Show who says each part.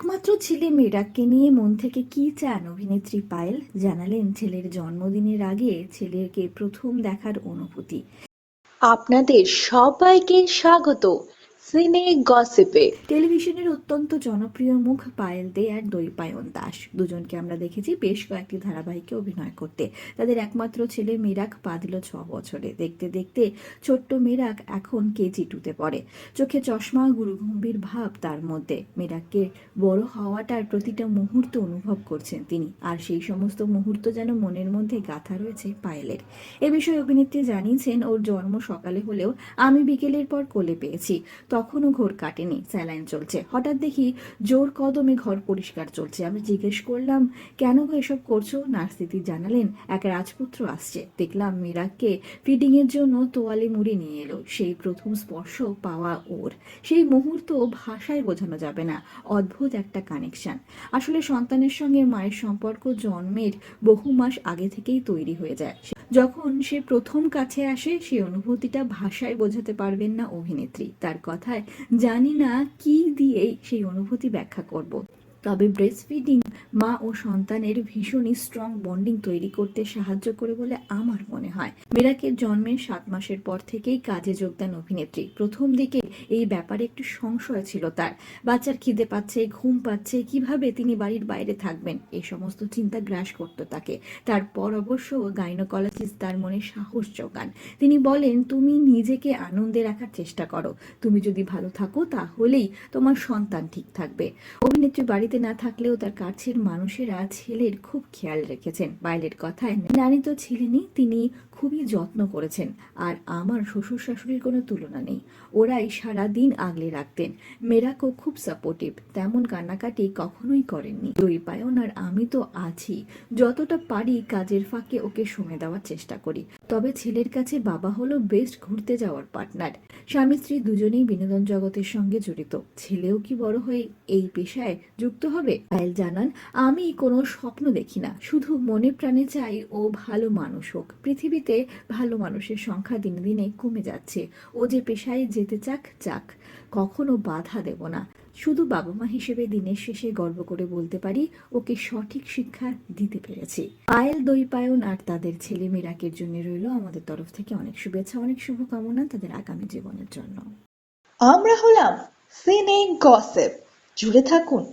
Speaker 1: একমাত্র ছেলে মেয়েরাকে নিয়ে মন থেকে কি চান অভিনেত্রী পায়েল? জানালেন ছেলের জন্মদিনের আগে ছেলেকে প্রথম দেখার অনুভূতি।
Speaker 2: আপনাদের সবাইকে স্বাগত। সিনে গসিপে।
Speaker 1: টেলিভিশনের অত্যন্ত জনপ্রিয় মুখ পায়েল দে আর দৈপায়ন দাস। দুজনকে আমরা দেখেছি বেশ কয়েকটি ধারাবাহিকে অভিনয় করতে। তাদের একমাত্র ছেলে মেরাক পা দিল ছ বছরে। দেখতে দেখতে ছোট্ট মেরাক এখন কেজি টুতে পড়ে। চোখে চশমা, গুরুগম্ভীর ভাব তার মধ্যে। মেরাককে বড় হওয়াটার প্রতিটা মুহূর্ত অনুভব করছেন তিনি। আর সেই সমস্ত মুহূর্ত যেন মনের মধ্যে গাঁথা রয়েছে পায়েলের। এ বিষয়ে অভিনেত্রী জানিয়েছেন, ওর জন্ম সকালে হলেও আমি বিকেলের পর কোলে পেয়েছি। তখনও ঘোর কাটেনি, স্যালাইন চলছে। হঠাৎ দেখি জোর কদমে ঘর পরিষ্কার চলছে। আমি জিজ্ঞেস করলাম, কেন গো এসব করছ? নার্স দিদি জানালেন, এক রাজপুত্র আসছে। দেখলাম মিরাককে ফিডিং এর জন্য তোয়ালে মুড়ি নিয়ে এলো। সেই প্রথম স্পর্শ পাওয়া ওর। সেই মুহূর্ত ভাষায় বোঝানো যাবে না। অদ্ভুত একটা কানেকশন আসলে সন্তানের সঙ্গে মায়ের সম্পর্ক জন্মের বহু মাস আগে থেকেই তৈরি হয়ে যায়। যখন সে প্রথম কাছে আসে, সে অনুভূতিটা ভাষায় বোঝাতে পারবেন না অভিনেত্রী। তার কথায়, জানি না কি দিয়েই সেই অনুভূতি ব্যাখ্যা করব। তবে ব্রেস্ট ফিডিং মা ও সন্তানের ভীষণই স্ট্রং বন্ডিং তৈরি করতে সাহায্য করে বলে আমার মনে হয়। মেরাকের জন্মের সাত মাসের পর থেকেই কাজে যোগদান অভিনেত্রী। প্রথম দিকে এই ব্যাপারে একটু সংশয় ছিল তার। বাচ্চার খিদে পাচ্ছে, ঘুম পাচ্ছে, কীভাবে তিনি বাড়ির বাইরে থাকবেন? এই সমস্ত চিন্তা গ্রাস করতো তাকে। তারপর অবশ্য গাইনোকোলজিস্ট তার মনে সাহস যোগান। তিনি বলেন, তুমি নিজেকে আনন্দে রাখার চেষ্টা করো। তুমি যদি ভালো থাকো, তাহলেই তোমার সন্তান ঠিক থাকবে। অভিনেত্রী বাড়িতে না থাকলেও তার কাছের মানুষেরা ছেলের খুব খেয়াল রেখেছেন। বাইলের কথায়, নানি তো ছিলেনই তিনি খুবই যত্ন করেছেন, আর আমার শ্বশুর শাশুড়ির কোনো তুলনা নেই। ওরাই সারা দিন আগলে রাখতেন। মেরাকও খুব সাপোর্টিভ তেমন কান্নাকাটি কখনোই করেননি। দুই পায়ন আর আমি তো আছি। যতটা পারি কাজের ফাঁকে ওকে সময় দেওয়ার চেষ্টা করি। তবে ছেলের কাছে বাবা হলো বেস্ট ঘুরতে যাওয়ার পার্টনার স্বামী স্ত্রী দুজনেই বিনোদন জগতের সঙ্গে জড়িত। ছেলেও কি বড় হয়ে এই পেশায় যুক্ত হবে? পায়েল জানান, আমি কোনো স্বপ্ন দেখি না। শুধু মনে প্রাণে চাই ও ভালো মানুষ হোক। পৃথিবীতে ভালো মানুষের সংখ্যা দিনে দিনে কমে যাচ্ছে। ও যে পেশায় যেতে চাক যাক কখনো বাধা দেব না। শুধু বাবা মা হিসেবে দিনের শেষে গর্ব করে বলতে পারি, ওকে সঠিক শিক্ষা দিতে পেরেছি। পায়েল দৈপায়ন আর তাদের ছেলে মেয়েরাকের জন্য রইল আমাদের তরফ থেকে অনেক শুভেচ্ছা, অনেক শুভকামনা তাদের আগামী জীবনের জন্য।
Speaker 2: আমরা হলাম সিনে গসিপ। জুড়ে থাকুন।